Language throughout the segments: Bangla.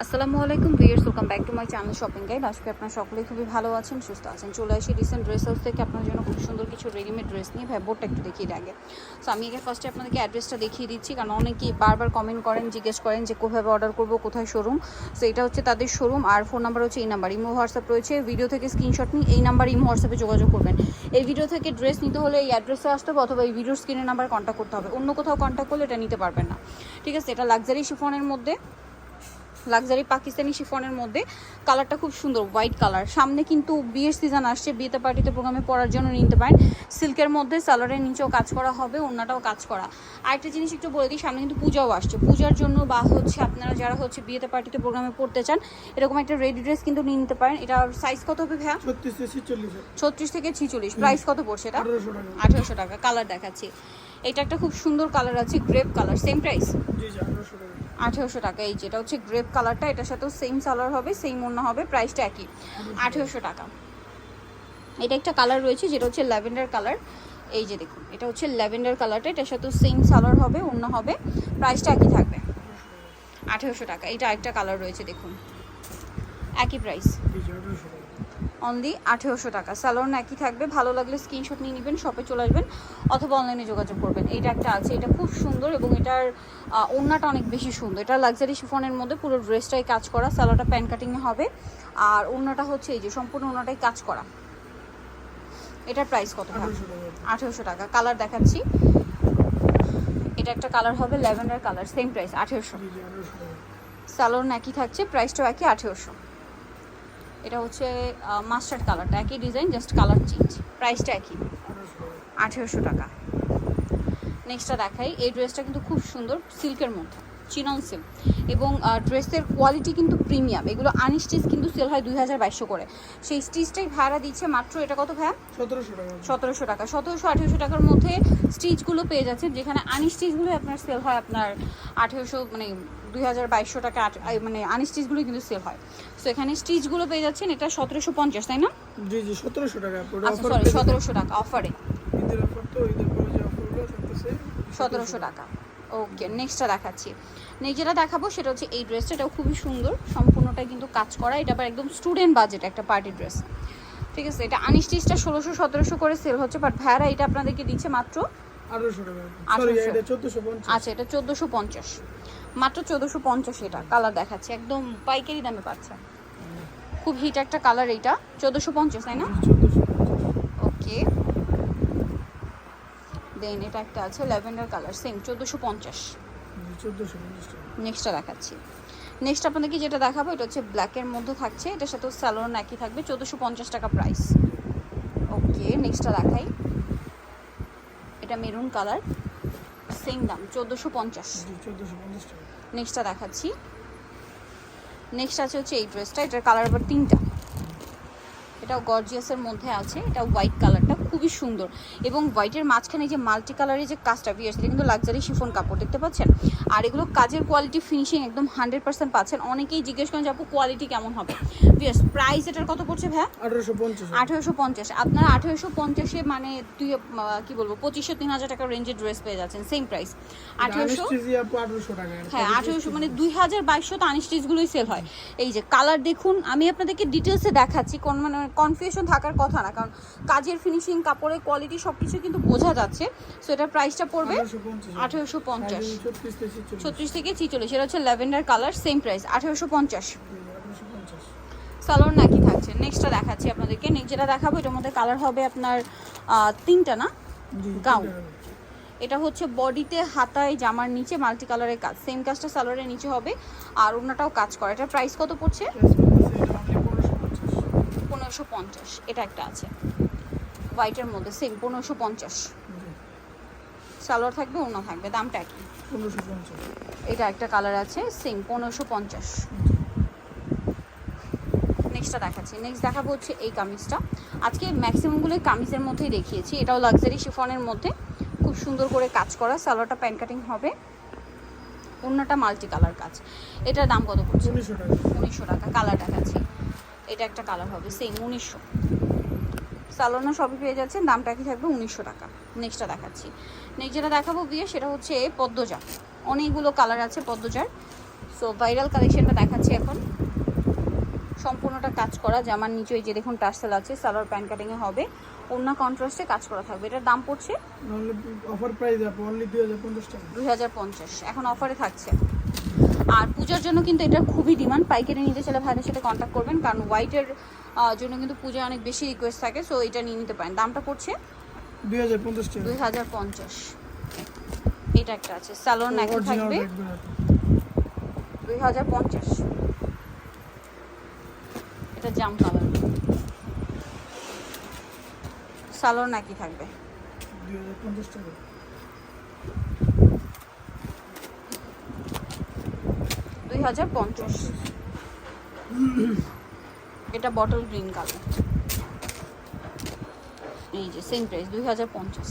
আসসালামু আলাইকুম viewers welcome back to my channel shopping guide. আজকে আপনারা সকলেই খুবই ভালো আছেন, সুস্থ আছেন। চলে আসি রিসেন্ট ড্রেস হাউস থেকে। আপনার জন্য খুব সুন্দর কিছু রেডিমেড ড্রেস নিয়ে। ভাই, বোর্ডটা একটু দেখিয়ে আগে। সো আমি এখানে ফার্স্টে আপনাদেরকে অ্যাড্রেসটা দেখিয়ে দিচ্ছি। কারণ অনেকেই বারবার কমেন্ট করেন, জিজ্ঞেস করেন যে কোভাবে অর্ডার করব, কোথায় শোরুম সো এটা হচ্ছে তাদের শোরুম আর ফোন নাম্বার হচ্ছে এই নাম্বার ইমো হোয়াটসঅ্যাপ রয়েছে। ভিডিও থেকে স্ক্রিনশট নিয়ে এই নাম্বার ইমো হোয়াটসঅ্যাপে যোগাযোগ করবেন। এই ভিডিও থেকে ড্রেস নিতে হলে এই অ্যাড্রেসে আসতে হবে অথবা এই ভিডিওর স্ক্রিনের নাম্বার কন্ট্যাক্ট করতে হবে। অন্য কোথাও কন্ট্যাক্ট করলে এটা নিতে পারবেন না। ঠিক আছে? এটা লাক্সারি শিফনের মধ্যে। লাক্সারি পাকিস্তানি শিফনের মধ্যে কালারটা খুব সুন্দর হোয়াইট কালার সামনে কিন্তু বিয়ের সিজন আসছে বিয়েতে পার্টিতে প্রোগ্রামে পড়ার জন্য নিতে পারেন। সিল্কের মধ্যে সালোয়ারের নিচেও কাজ করা হবে অন্যটাও কাজ করা। আরেকটা জিনিস একটু বলে দিই সামনে কিন্তু পূজাও আসছে। পূজার জন্য বা হচ্ছে আপনারা যারা হচ্ছে বিয়েতে পার্টিতে প্রোগ্রামে পড়তে চান এরকম একটা রেডি ড্রেস কিন্তু নিয়ে নিতে পারেন। এটার সাইজ কত হবে ভাইয়া? ছত্রিশ থেকে ছিচল্লিশ প্রাইস কত পড়ছে এটা? আঠারোশো টাকা। কালার দেখাচ্ছি। এটা একটা খুব সুন্দর কালার আছে গ্রেপ কালার সেম প্রাইস আঠারোশো টাকা। এই যেটা হচ্ছে গ্রেপ কালারটা এটার সাথেও সেম সালোয়ার হবে সেম অন্য হবে প্রাইসটা একই। আঠেরোশো টাকা। এটা একটা কালার রয়েছে, যেটা হচ্ছে ল্যাভেন্ডার কালার এই যে দেখুন, এটা হচ্ছে ল্যাভেন্ডার কালারটা এটার সাথেও সেম সালোয়ার হবে, অন্য হবে প্রাইসটা একই থাকবে। আঠেরোশো টাকা। এটা একটা কালার রয়েছে, দেখুন। একই প্রাইস অনলি আঠেরোশো টাকা। স্যালোন একই থাকবে ভালো লাগলে স্ক্রিনশট নিয়ে নেবেন শপে চলে আসবেন অথবা অনলাইনে যোগাযোগ করবেন। এইটা একটা আছে এটা খুব সুন্দর এবং এটার ওড়নাটা অনেক বেশি সুন্দর। এটা লাক্সারি শিফনের মধ্যে পুরো ড্রেসটাই কাজ করা স্যালোটা প্যান কাটিংয়ে হবে। আর ওড়নাটা হচ্ছে এই যে সম্পূর্ণ ওড়নাটাই কাজ করা। এটার প্রাইস কত আঠেরোশো টাকা। কালার দেখাচ্ছি। এটা একটা কালার হবে ল্যাভেন্ডার কালার সেম প্রাইস আঠেরোশো। স্যালোন একই থাকছে প্রাইসটাও একই আঠেরোশো। এটা হচ্ছে মাস্টার্ড কালারটা একই ডিজাইন জাস্ট কালার চেঞ্জ প্রাইসটা একই। আঠারোশো টাকা। নেক্সটটা দেখাই। এই ড্রেসটা কিন্তু খুব সুন্দর সিল্কের মধ্যে চিনন সিল্ক। এবং ড্রেসের কোয়ালিটি কিন্তু প্রিমিয়াম এগুলো আনস্টিচ কিন্তু সেল হয় দুই হাজার বাইশশো করে। সেই স্টিচটাই ভাড়া দিচ্ছে মাত্র এটা কত ভাড়া সতেরোশো টাকা। সতেরোশো টাকা। সতেরোশো আঠেরোশো টাকার মধ্যে স্টিচগুলো পেয়ে যাচ্ছে যেখানে আনস্টিচগুলো আপনার সেল হয় আপনার আঠেরোশো মানে দুই হাজার বাইশশো টাকা মানে আনস্টিচগুলো কিন্তু সেল হয়। সো এখানে স্টিচগুলো পেয়ে যাচ্ছেন এটা সতেরোশো পঞ্চাশ তাই না? জি জি সতেরোশো টাকা। পুরো আচ্ছা সরি সতেরোশো টাকা অফারে সতেরোশো টাকা। ওকে নেক্সটটা দেখাচ্ছি। নেক্সট যেটা দেখাবো সেটা হচ্ছে এই ড্রেসটা এটাও খুবই সুন্দর সম্পূর্ণটাই কিন্তু কাজ করা। এটা আবার একদম স্টুডেন্ট বাজেট একটা পার্টি ড্রেস ঠিক আছে এটা আনস্টিচটা ষোলোশো সতেরোশো করে সেল হচ্ছে বাট ভাড়া এটা আপনাদেরকে দিচ্ছে মাত্র আঠারোশো টাকা। সরি 1800 এটা চোদ্দোশো পঞ্চাশ। আচ্ছা এটা চোদ্দোশো পঞ্চাশ। মাত্র চোদ্দোশো পঞ্চাশ এটা কালার দেখাচ্ছে একদম পাইকারি দামে পাচ্ছে। খুব হিট একটা কালার এইটা চোদ্দোশো পঞ্চাশ তাই না? ওকে দেন এটা একটা আছে ল্যাভেন্ডার কালার সেম চোদ্দোশো পঞ্চাশ। নেক্সটটা দেখাচ্ছি। নেক্সট আপনাদেরকে যেটা দেখাবো এটা হচ্ছে ব্ল্যাকের মধ্যে থাকছে এটার সাথে স্যালোন একই থাকবে চোদ্দোশো পঞ্চাশ টাকা প্রাইস ওকে নেক্সটটা দেখাই। এটা মেরুন কালার সেম দাম চোদ্দোশো পঞ্চাশ। নেক্সটটা দেখাচ্ছি। নেক্সট আছে হচ্ছে এই ড্রেসটা এটার কালার আবার তিনটা। এটাও গর্জিয়াসের মধ্যে আছে এটা হোয়াইট কালারটা খুবই সুন্দর। এবং হোয়াইটের মাঝখানে যে মাল্টি কালারের যে কাজটা বিয়ার সেটা কিন্তু লাক্সারি শিফন কাপড় দেখতে পাচ্ছেন? আর এগুলো কাজের কোয়ালিটি ফিনিশিং একদম হান্ড্রেড পার্সেন্ট পাচ্ছেন। অনেকেই জিজ্ঞেস করেন যে আপু কোয়ালিটি কেমন হবে? বিয়ার্স প্রাইস এটার কত পড়ছে ভাইয়া? আঠারোশো পঞ্চাশ আঠেরোশো পঞ্চাশ। আপনার আঠেরোশো পঞ্চাশে মানে দুই কি বলব পঁচিশশো তিন হাজার টাকার রেঞ্জের ড্রেস পেয়ে যাচ্ছেন সেম প্রাইস আঠেরোশো হ্যাঁ আঠেরোশো মানে দুই হাজার বাইশশো তো আনস্টিচগুলোই সেল হয়। এই যে কালার দেখুন আমি আপনাদেরকে ডিটেলসে দেখাচ্ছি কোন মানে কনফিউশন থাকার কথা না কারণ কাজের ফিনিশিং কাপড়ের কোয়ালিটি সব কিছু কিন্তু বোঝা যাচ্ছে। সো এটার প্রাইসটা পড়বে আঠারোশো পঞ্চাশ। ছত্রিশ থেকে ছিচল্লিশ। এটা হচ্ছে ল্যাভেন্ডার কালার সেম প্রাইস আঠেরোশো পঞ্চাশ। সালোয়ার নাকি থাকছে? নেক্সটটা দেখাচ্ছি আপনাদেরকে। নেক্সট যেটা দেখাবো এটার মধ্যে কালার হবে আপনার তিনটা না? গাউন এটা হচ্ছে বডিতে হাতায় জামার নিচে মাল্টি কালারের কাজ। সেম কাজটা সালোয়ারের নিচে হবে। আর অন্যটাও কাজ করে। এটার প্রাইস কত পড়ছে? পনেরোশো পঞ্চাশ। এটা একটা আছে। হোয়াইটের মধ্যে সেম পনেরোশো পঞ্চাশ। সালোয়ার থাকবে অন্য থাকবে দামটা পঞ্চাশ। এটা একটা কালার আছে সেম পনেরোশো পঞ্চাশ। নেক্সটটা দেখাচ্ছি। নেক্সট দেখাবো হচ্ছে এই কামিজটা। আজকে ম্যাক্সিমামগুলোই কামিজের মধ্যেই দেখিয়েছি। এটাও লাক্সারি শিফনের মধ্যে। খুব সুন্দর করে কাজ করা। সালোয়ারটা প্যান কাটিং হবে। অন্যটা মাল্টি কালার কাজ। এটার দাম কত পড়ছে? উনিশশো টাকা। উনিশশো টাকা। কালার দেখাচ্ছি। এটা একটা কালার হবে। সেম উনিশশো। সালোনা সবই পেয়ে যাচ্ছেন দামটা কি থাকবে উনিশশো টাকা। নেক্সটটা দেখাচ্ছি। নেক্সট যেটা দেখাবো বিয়ে সেটা হচ্ছে পদ্মজা অনেকগুলো কালার আছে পদ্মজার। সো ভাইরাল কালেকশনটা দেখাচ্ছি এখন। সম্পূর্ণটা কাজ করা জামার নিচে যে দেখুন টার্সেল আছে সালোয়ার প্যান্ট কাটিংয়ে হবে। অন্য কন্ট্রাস্টে কাজ করা থাকবে। এটার দাম পড়ছে নাহলে অফার প্রাইস আপু অনলি দুই হাজার পঞ্চাশ টাকা। দুই হাজার পঞ্চাশ। এখন অফারে থাকছে। আর পূজার জন্য কিন্তু এটা খুবই ডিমান্ড পাইকারি নিতে চাইলে ভাইদের সাথে কন্ট্যাক্ট করবেন কারণ হোয়াইটের জন্য কিন্তু পূজায় অনেক বেশি রিকোয়েস্ট থাকে সো এটা নিয়ে নিতে পারেন। দামটা পড়ছে? দুই হাজার পঞ্চাশ দুই হাজার পঞ্চাশ। এটা একটা আছে স্যালোন অরিজিনাল থাকবে। দুই হাজার পঞ্চাশ। এটা জাম কালার স্যালোন একই থাকবে। দুই হাজার পঞ্চাশ টাকা দুই হাজার পঞ্চাশ এটা বটল গ্রিন কালার এই যে সেম প্রাইস দুই হাজার পঞ্চাশ।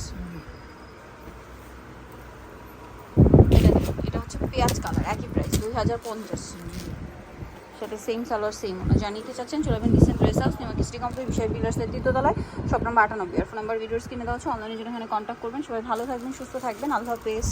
এটা হচ্ছে পেঁয়াজ কালার একই প্রাইস দুই হাজার পঞ্চাশ। সেটা সেম সালোয়ার সেম ওনা। জানিয়ে চাচ্ছেন, চলে যাবেন ডিসেন্ট ড্রেস হাউস নিমা কিস্টি কোম্পানি বিষয় বিলাসের দ্বিতীয়তলায় সব নাম্বার আটানব্বই। আর ফোন নাম্বার ভিডিওস কিনে দেওয়া হচ্ছে অনলাইনে জন্য এখানে কন্ট্যাক্ট করবেন। সবাই ভালো থাকবেন, সুস্থ থাকবেন, আল্লাহ হাফেজ।